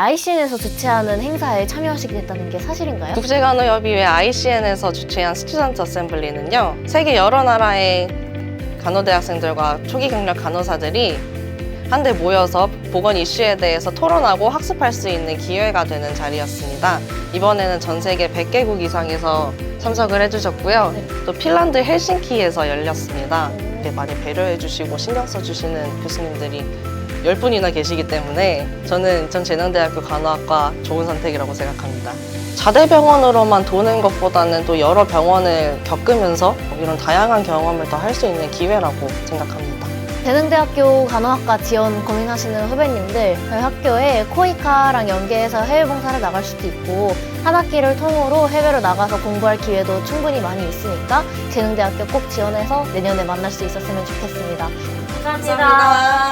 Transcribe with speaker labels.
Speaker 1: ICN에서 주최하는 행사에 참여하시게 됐다는 게 사실인가요?
Speaker 2: 국제간호협의회 ICN에서 주최한 스튜던트 어셈블리는요, 세계 여러 나라의 간호대학생들과 초기 경력 간호사들이 한데 모여서 보건 이슈에 대해서 토론하고 학습할 수 있는 기회가 되는 자리였습니다. 이번에는 전 세계 100개국 이상에서 참석을 해주셨고요.
Speaker 1: 네.
Speaker 2: 또 핀란드 헬싱키에서 열렸습니다. 이렇게 많이 배려해 주시고 신경 써 주시는 교수님들이 10분이나 계시기 때문에 저는 인천재능대학교 간호학과 좋은 선택이라고 생각합니다. 자대병원으로만 도는 것보다는 또 여러 병원을 겪으면서 이런 다양한 경험을 더 할 수 있는 기회라고 생각합니다.
Speaker 1: 재능대학교 간호학과 지원 고민하시는 후배님들 저희 학교에 코이카랑 연계해서 해외 봉사를 나갈 수도 있고 한 학기를 통으로 해외로 나가서 공부할 기회도 충분히 많이 있으니까 재능대학교 꼭 지원해서 내년에 만날 수 있었으면 좋겠습니다. 감사합니다.